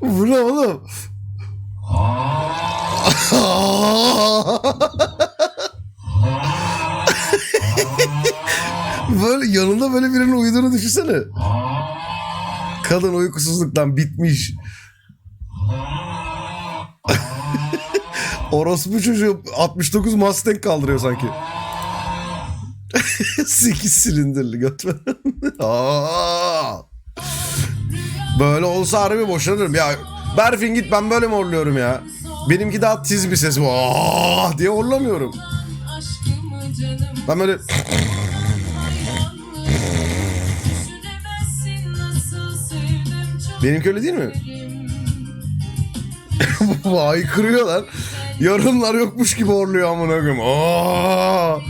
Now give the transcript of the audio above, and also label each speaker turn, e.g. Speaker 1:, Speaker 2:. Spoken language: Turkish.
Speaker 1: Bu ne oğlum? böyle yanında böyle birinin uyuduğunu düşünsene. Kadın uykusuzluktan bitmiş. Orospu çocuğu 69 Mustang kaldırıyor sanki. 8 silindirli. Aa! Böyle olsa harbi boşanırım ya. Berfin git ben böyle mi horluyorum ya? Benimki daha tiz bir ses. Aa! diye
Speaker 2: canım
Speaker 1: Ben böyle benimki öyle değil mi? Vay kırıyor lan. Yarınlar yokmuş gibi horluyor amına koyayım. Aa!